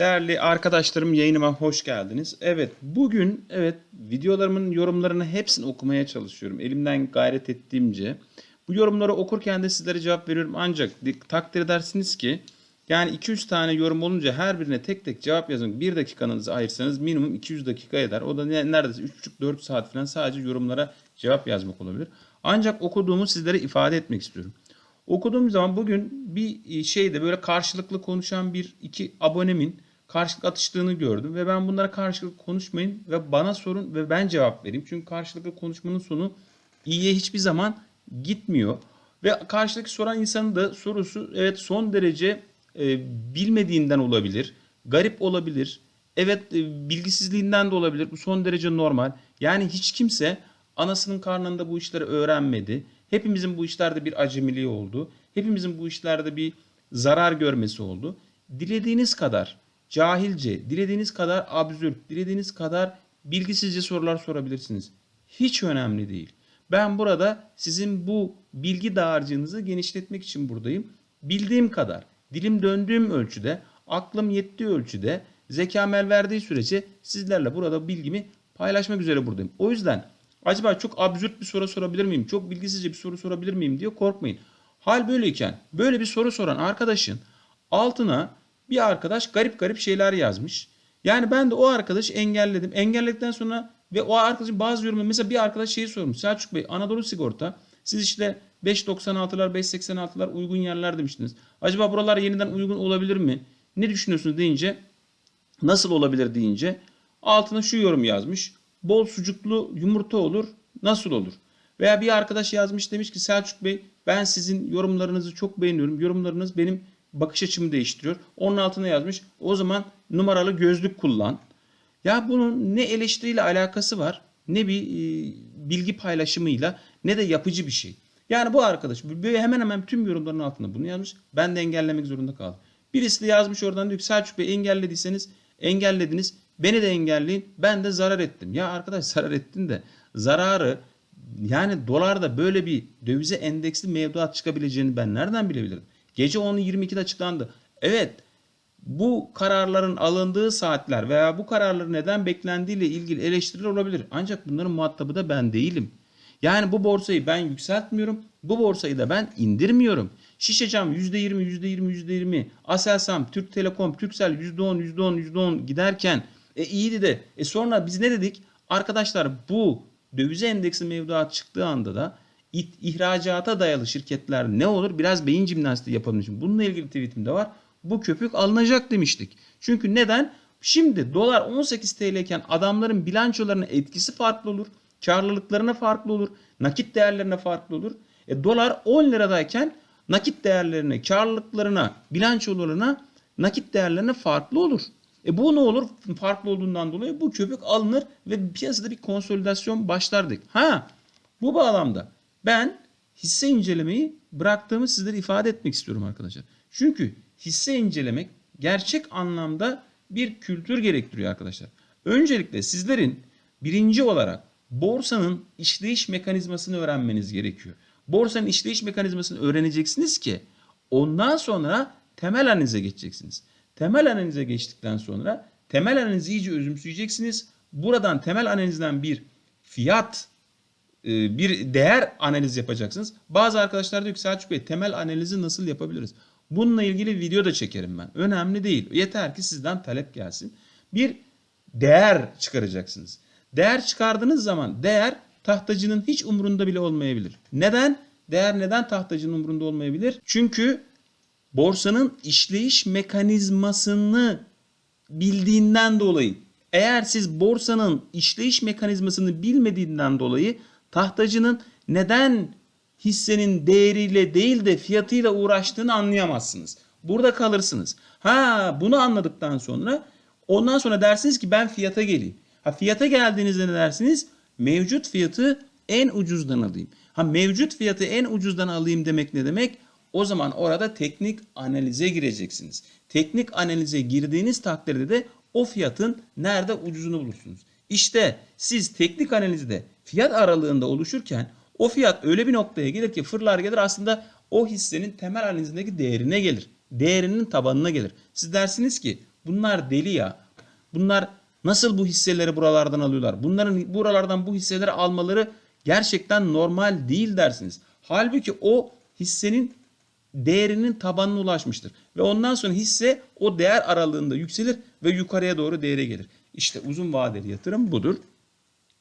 Değerli arkadaşlarım yayınıma hoş geldiniz. Evet bugün evet videolarımın yorumlarını hepsini okumaya çalışıyorum. Elimden gayret ettiğimce. Bu yorumları okurken de sizlere cevap veriyorum. Ancak takdir edersiniz ki yani 200 tane yorum olunca her birine tek tek cevap yazın. 1 dakikanızı ayırsanız minimum 200 dakika eder. O da ne- neredeyse 3,5-4 saat falan sadece yorumlara cevap yazmak olabilir. Ancak okuduğumu sizlere ifade etmek istiyorum. Okuduğum zaman bugün bir şeyde böyle karşılıklı konuşan bir iki abonemin karşılık atıştığını gördüm ve ben bunlara karşılıklı konuşmayın ve bana sorun ve ben cevap vereyim. Çünkü karşılıklı konuşmanın sonu iyiye hiçbir zaman gitmiyor. Ve karşılıklı soran insanın da sorusu evet son derece e, bilmediğinden olabilir, garip olabilir, evet e, bilgisizliğinden de olabilir. Bu son derece normal. Yani hiç kimse anasının karnında bu işleri öğrenmedi. Hepimizin bu işlerde bir acemiliği oldu. Hepimizin bu işlerde bir zarar görmesi oldu. Dilediğiniz kadar cahilce, dilediğiniz kadar absürt, dilediğiniz kadar bilgisizce sorular sorabilirsiniz. Hiç önemli değil. Ben burada sizin bu bilgi dağarcığınızı genişletmek için buradayım. Bildiğim kadar, dilim döndüğüm ölçüde, aklım yettiği ölçüde, zekam el verdiği sürece sizlerle burada bilgimi paylaşmak üzere buradayım. O yüzden acaba çok absürt bir soru sorabilir miyim? Çok bilgisizce bir soru sorabilir miyim diye korkmayın. Hal böyleyken böyle bir soru soran arkadaşın altına bir arkadaş garip garip şeyler yazmış. Yani ben de o arkadaşı engelledim. Engelledikten sonra ve o arkadaşın bazı yorumları mesela bir arkadaş şeyi sormuş. Selçuk Bey Anadolu Sigorta siz işte 5.96'lar 5.86'lar uygun yerler demiştiniz. Acaba buralar yeniden uygun olabilir mi? Ne düşünüyorsunuz deyince nasıl olabilir deyince altına şu yorum yazmış. Bol sucuklu yumurta olur nasıl olur? Veya bir arkadaş yazmış demiş ki Selçuk Bey ben sizin yorumlarınızı çok beğeniyorum. Yorumlarınız benim bakış açımı değiştiriyor. Onun altına yazmış o zaman numaralı gözlük kullan. Ya bunun ne eleştiriyle alakası var ne bir e, bilgi paylaşımıyla ne de yapıcı bir şey. Yani bu arkadaş hemen hemen tüm yorumların altında bunu yazmış. Ben de engellemek zorunda kaldım. Birisi de yazmış oradan diyor ki Selçuk Bey engellediyseniz engellediniz. Beni de engelleyin. Ben de zarar ettim. Ya arkadaş zarar ettin de zararı yani dolarda böyle bir dövize endeksli mevduat çıkabileceğini ben nereden bilebilirim? Gece 10'u 22'de açıklandı. Evet bu kararların alındığı saatler veya bu kararların neden beklendiğiyle ilgili eleştiriler olabilir. Ancak bunların muhatabı da ben değilim. Yani bu borsayı ben yükseltmiyorum. Bu borsayı da ben indirmiyorum. Şişecam %20, %20, %20. Aselsan, Türk Telekom, Türksel %10, %10, %10 giderken e iyiydi de. E sonra biz ne dedik? Arkadaşlar bu dövize endeksi mevduat çıktığı anda da ihracata dayalı şirketler ne olur? Biraz beyin jimnastiği yapalım için. Bununla ilgili tweetim de var. Bu köpük alınacak demiştik. Çünkü neden? Şimdi dolar 18 TL iken adamların bilançolarına etkisi farklı olur. Karlılıklarına farklı olur. Nakit değerlerine farklı olur. E, dolar 10 liradayken nakit değerlerine, karlılıklarına, bilançolarına, nakit değerlerine farklı olur. E bu ne olur? Farklı olduğundan dolayı bu köpük alınır ve piyasada bir konsolidasyon başlardık. Ha bu bağlamda ben hisse incelemeyi bıraktığımı sizlere ifade etmek istiyorum arkadaşlar. Çünkü hisse incelemek gerçek anlamda bir kültür gerektiriyor arkadaşlar. Öncelikle sizlerin birinci olarak borsanın işleyiş mekanizmasını öğrenmeniz gerekiyor. Borsanın işleyiş mekanizmasını öğreneceksiniz ki ondan sonra temel analize geçeceksiniz. Temel analize geçtikten sonra temel analizi iyice özümseyeceksiniz. Buradan temel analizden bir fiyat bir değer analiz yapacaksınız. Bazı arkadaşlar diyor ki Selçuk Bey temel analizi nasıl yapabiliriz? Bununla ilgili video da çekerim ben. Önemli değil. Yeter ki sizden talep gelsin. Bir değer çıkaracaksınız. Değer çıkardığınız zaman değer tahtacının hiç umurunda bile olmayabilir. Neden? Değer neden tahtacının umurunda olmayabilir? Çünkü borsanın işleyiş mekanizmasını bildiğinden dolayı eğer siz borsanın işleyiş mekanizmasını bilmediğinden dolayı tahtacının neden hissenin değeriyle değil de fiyatıyla uğraştığını anlayamazsınız. Burada kalırsınız. Ha bunu anladıktan sonra ondan sonra dersiniz ki ben fiyata geleyim. Ha fiyata geldiğinizde ne dersiniz? Mevcut fiyatı en ucuzdan alayım. Ha mevcut fiyatı en ucuzdan alayım demek ne demek? O zaman orada teknik analize gireceksiniz. Teknik analize girdiğiniz takdirde de o fiyatın nerede ucuzunu bulursunuz. İşte siz teknik analizde fiyat aralığında oluşurken o fiyat öyle bir noktaya gelir ki fırlar gelir aslında o hissenin temel analizindeki değerine gelir. Değerinin tabanına gelir. Siz dersiniz ki Bunlar deli ya. Bunlar nasıl bu hisseleri buralardan alıyorlar? Bunların buralardan bu hisseleri almaları gerçekten normal değil dersiniz. Halbuki o hissenin değerinin tabanına ulaşmıştır. Ve ondan sonra hisse o değer aralığında yükselir ve yukarıya doğru değere gelir. İşte uzun vadeli yatırım budur.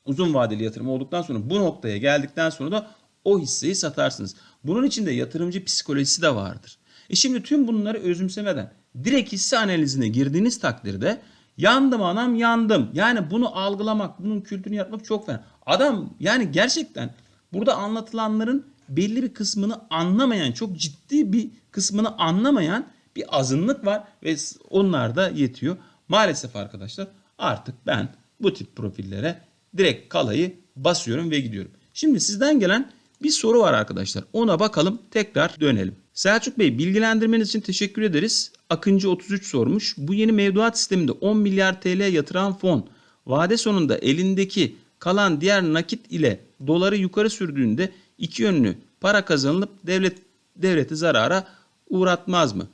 Uzun vadeli yatırım olduktan sonra bu noktaya geldikten sonra da o hisseyi satarsınız. Bunun içinde yatırımcı psikolojisi de vardır. E şimdi tüm bunları özümsemeden direkt hisse analizine girdiğiniz takdirde yandım anam yandım. Yani bunu algılamak, bunun kültürünü yapmak çok fena. Adam yani gerçekten burada anlatılanların belli bir kısmını anlamayan, çok ciddi bir kısmını anlamayan bir azınlık var ve onlar da yetiyor. Maalesef arkadaşlar artık ben bu tip profillere direkt kalayı basıyorum ve gidiyorum. Şimdi sizden gelen bir soru var arkadaşlar. Ona bakalım tekrar dönelim. Selçuk Bey bilgilendirmeniz için teşekkür ederiz. Akıncı 33 sormuş. Bu yeni mevduat sisteminde 10 milyar TL yatıran fon vade sonunda elindeki kalan diğer nakit ile doları yukarı sürdüğünde iki yönlü para kazanılıp devlet devleti zarara uğratmaz mı?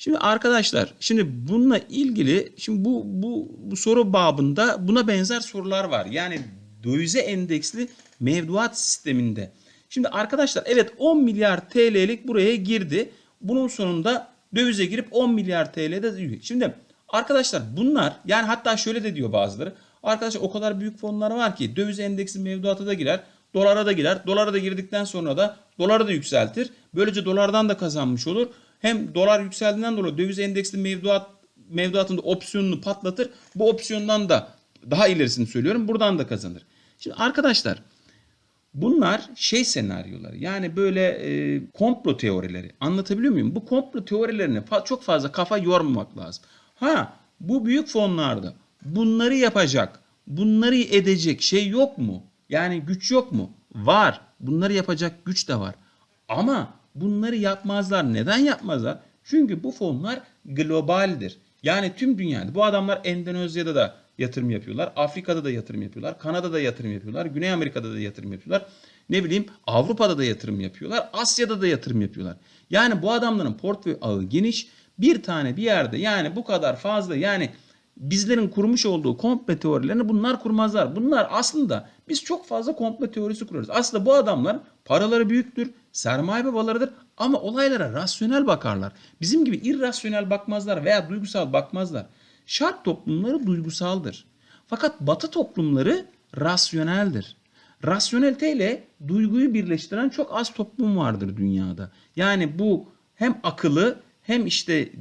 Şimdi arkadaşlar şimdi bununla ilgili şimdi bu bu bu soru babında buna benzer sorular var. Yani dövize endeksli mevduat sisteminde. Şimdi arkadaşlar evet 10 milyar TL'lik buraya girdi. Bunun sonunda dövize girip 10 milyar TL'de Şimdi arkadaşlar bunlar yani hatta şöyle de diyor bazıları. Arkadaşlar o kadar büyük fonlar var ki döviz endeksli mevduata da girer. Dolara da girer. Dolara da girdikten sonra da doları da yükseltir. Böylece dolardan da kazanmış olur. Hem dolar yükseldiğinden dolayı döviz endeksli mevduat mevduatında opsiyonunu patlatır. Bu opsiyondan da daha ilerisini söylüyorum. Buradan da kazanır. Şimdi arkadaşlar bunlar şey senaryoları. Yani böyle e, komplo teorileri. Anlatabiliyor muyum? Bu komplo teorilerine fa- çok fazla kafa yormamak lazım. Ha bu büyük fonlarda bunları yapacak, bunları edecek şey yok mu? Yani güç yok mu? Var. Bunları yapacak güç de var. Ama bunları yapmazlar. Neden yapmazlar? Çünkü bu fonlar globaldir. Yani tüm dünyada. Bu adamlar Endonezya'da da yatırım yapıyorlar. Afrika'da da yatırım yapıyorlar. Kanada'da yatırım yapıyorlar. Güney Amerika'da da yatırım yapıyorlar. Ne bileyim Avrupa'da da yatırım yapıyorlar. Asya'da da yatırım yapıyorlar. Yani bu adamların portföy ağı geniş. Bir tane bir yerde yani bu kadar fazla yani bizlerin kurmuş olduğu komple teorilerini bunlar kurmazlar. Bunlar aslında biz çok fazla komple teorisi kurarız. Aslında bu adamlar paraları büyüktür, sermaye babalarıdır ama olaylara rasyonel bakarlar. Bizim gibi irrasyonel bakmazlar veya duygusal bakmazlar. Şark toplumları duygusaldır. Fakat batı toplumları rasyoneldir. Rasyonelite ile duyguyu birleştiren çok az toplum vardır dünyada. Yani bu hem akıllı hem işte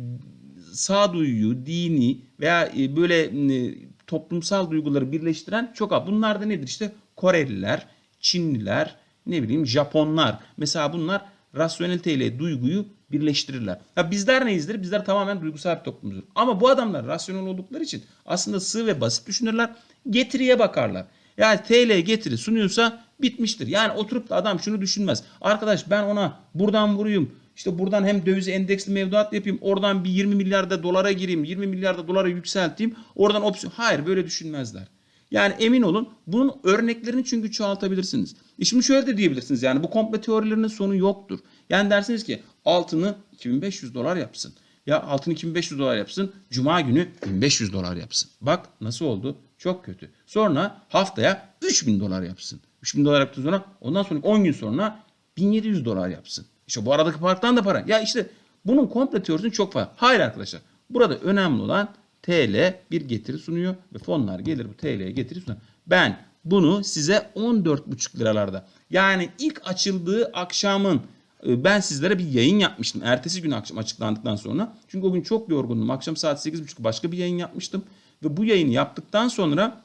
sağduyuyu, dini veya e, böyle e, toplumsal duyguları birleştiren çok az. Bunlar da nedir? İşte Koreliler, Çinliler, ne bileyim Japonlar. Mesela bunlar rasyonelite ile duyguyu birleştirirler. Ya bizler neyizdir? Bizler tamamen duygusal bir toplumuzdur. Ama bu adamlar rasyonel oldukları için aslında sığ ve basit düşünürler. Getiriye bakarlar. Yani TL getiri sunuyorsa bitmiştir. Yani oturup da adam şunu düşünmez. Arkadaş ben ona buradan vuruyum. İşte buradan hem döviz endeksli mevduat yapayım. Oradan bir 20 milyarda dolara gireyim. 20 milyarda dolara yükselteyim. Oradan opsiyon. Hayır böyle düşünmezler. Yani emin olun bunun örneklerini çünkü çoğaltabilirsiniz. E şimdi şöyle de diyebilirsiniz yani bu komple teorilerinin sonu yoktur. Yani dersiniz ki altını 2500 dolar yapsın. Ya altını 2500 dolar yapsın. Cuma günü 1500 dolar yapsın. Bak nasıl oldu? Çok kötü. Sonra haftaya 3000 dolar yapsın. 3000 dolar yaptığı sonra ondan sonra 10 gün sonra 1700 dolar yapsın. İşte bu aradaki farktan da para. Ya işte bunun komple teorisinin çok fazla. Hayır arkadaşlar. Burada önemli olan TL bir getiri sunuyor ve fonlar gelir bu TL'ye getiri sunuyor. Ben bunu size 14,5 liralarda yani ilk açıldığı akşamın e, ben sizlere bir yayın yapmıştım. Ertesi gün akşam açıklandıktan sonra. Çünkü o gün çok yorgundum. Akşam saat 8.30 başka bir yayın yapmıştım. Ve bu yayını yaptıktan sonra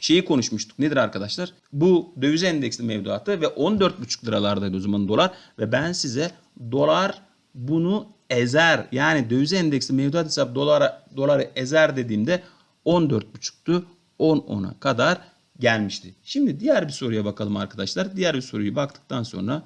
şeyi konuşmuştuk. Nedir arkadaşlar? Bu döviz endeksli mevduatı ve 14,5 liralardaydı o zaman dolar. Ve ben size dolar bunu ezer. Yani döviz endeksli mevduat hesabı dolara, doları ezer dediğimde 14,5'tu. 10-10'a kadar gelmişti. Şimdi diğer bir soruya bakalım arkadaşlar. Diğer bir soruyu baktıktan sonra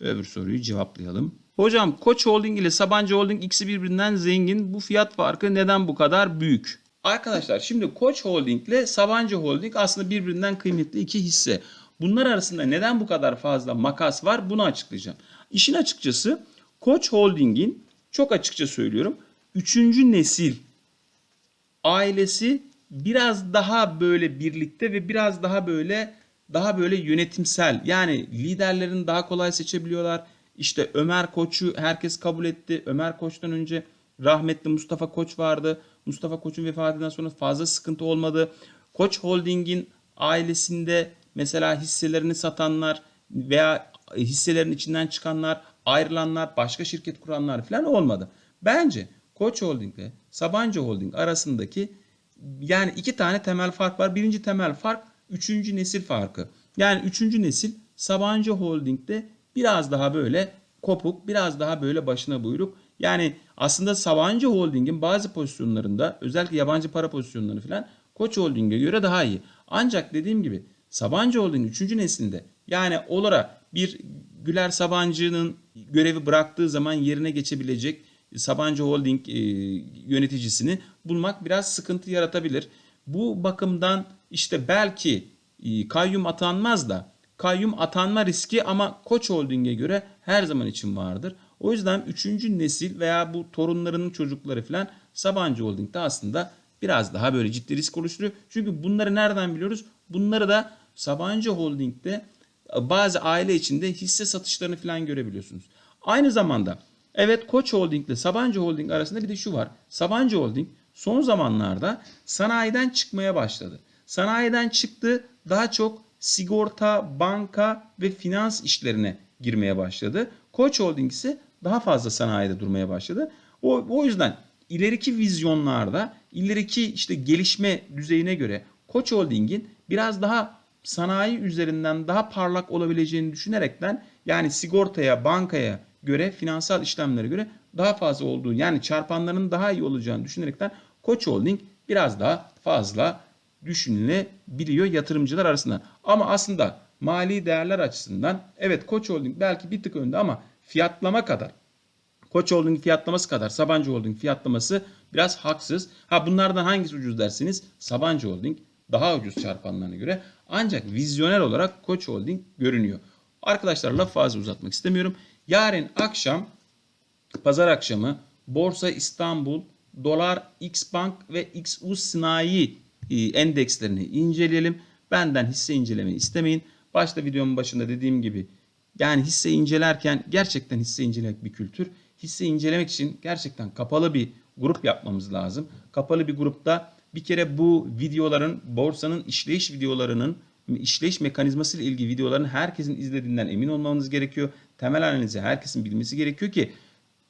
öbür soruyu cevaplayalım. Hocam Koç Holding ile Sabancı Holding ikisi birbirinden zengin. Bu fiyat farkı neden bu kadar büyük? Arkadaşlar şimdi Koç Holding ile Sabancı Holding aslında birbirinden kıymetli iki hisse. Bunlar arasında neden bu kadar fazla makas var bunu açıklayacağım. İşin açıkçası Koç Holding'in çok açıkça söylüyorum üçüncü nesil ailesi biraz daha böyle birlikte ve biraz daha böyle daha böyle yönetimsel. Yani liderlerini daha kolay seçebiliyorlar. İşte Ömer Koç'u herkes kabul etti. Ömer Koç'tan önce rahmetli Mustafa Koç vardı. Mustafa Koç'un vefatından sonra fazla sıkıntı olmadı. Koç Holding'in ailesinde mesela hisselerini satanlar veya hisselerin içinden çıkanlar, ayrılanlar, başka şirket kuranlar falan olmadı. Bence Koç Holding ile Sabancı Holding arasındaki yani iki tane temel fark var. Birinci temel fark üçüncü nesil farkı. Yani üçüncü nesil Sabancı Holding'de biraz daha böyle kopuk, biraz daha böyle başına buyruk. Yani aslında Sabancı Holding'in bazı pozisyonlarında özellikle yabancı para pozisyonları falan Koç Holding'e göre daha iyi. Ancak dediğim gibi Sabancı Holding'in 3. neslinde yani olara bir Güler Sabancı'nın görevi bıraktığı zaman yerine geçebilecek Sabancı Holding e, yöneticisini bulmak biraz sıkıntı yaratabilir. Bu bakımdan işte belki e, kayyum atanmaz da kayyum atanma riski ama Koç Holding'e göre her zaman için vardır. O yüzden 3. nesil veya bu torunlarının çocukları falan Sabancı Holding'de aslında biraz daha böyle ciddi risk oluşturuyor. Çünkü bunları nereden biliyoruz? Bunları da Sabancı Holding'de bazı aile içinde hisse satışlarını falan görebiliyorsunuz. Aynı zamanda evet Koç Holding ile Sabancı Holding arasında bir de şu var. Sabancı Holding son zamanlarda sanayiden çıkmaya başladı. Sanayiden çıktı daha çok sigorta, banka ve finans işlerine girmeye başladı. Koç Holding ise daha fazla sanayide durmaya başladı. O, o yüzden ileriki vizyonlarda, ileriki işte gelişme düzeyine göre Koç Holding'in biraz daha sanayi üzerinden daha parlak olabileceğini düşünerekten yani sigortaya, bankaya göre, finansal işlemlere göre daha fazla olduğu yani çarpanların daha iyi olacağını düşünerekten Koç Holding biraz daha fazla düşünülebiliyor yatırımcılar arasında. Ama aslında mali değerler açısından evet Koç Holding belki bir tık önde ama fiyatlama kadar Koç Holding fiyatlaması kadar Sabancı Holding fiyatlaması biraz haksız. Ha bunlardan hangisi ucuz dersiniz? Sabancı Holding daha ucuz çarpanlarına göre. Ancak vizyoner olarak Koç Holding görünüyor. Arkadaşlar laf fazla uzatmak istemiyorum. Yarın akşam pazar akşamı Borsa İstanbul, Dolar, X Bank ve XU Sinayi e, endekslerini inceleyelim. Benden hisse inceleme istemeyin. Başta videomun başında dediğim gibi yani hisse incelerken gerçekten hisse incelemek bir kültür. Hisse incelemek için gerçekten kapalı bir grup yapmamız lazım. Kapalı bir grupta bir kere bu videoların borsanın işleyiş videolarının işleyiş mekanizması ile ilgili videoların herkesin izlediğinden emin olmamız gerekiyor. Temel analizi herkesin bilmesi gerekiyor ki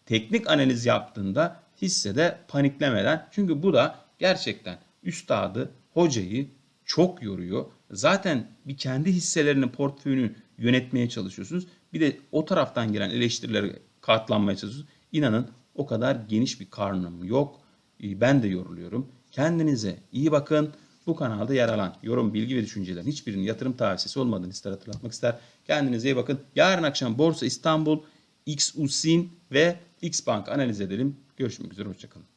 teknik analiz yaptığında hissede paniklemeden çünkü bu da gerçekten üstadı, hocayı çok yoruyor. Zaten bir kendi hisselerinin portföyünü yönetmeye çalışıyorsunuz. Bir de o taraftan gelen eleştirilere katlanmaya çalışıyorsunuz. İnanın o kadar geniş bir karnım yok. Ee, Ben de yoruluyorum. Kendinize iyi bakın. Bu kanalda yer alan yorum, bilgi ve düşüncelerin hiçbirinin yatırım tavsiyesi olmadığını ister hatırlatmak ister. Kendinize iyi bakın. Yarın akşam Borsa İstanbul, XUSIN ve Xbank analiz edelim. Görüşmek üzere. Hoşçakalın.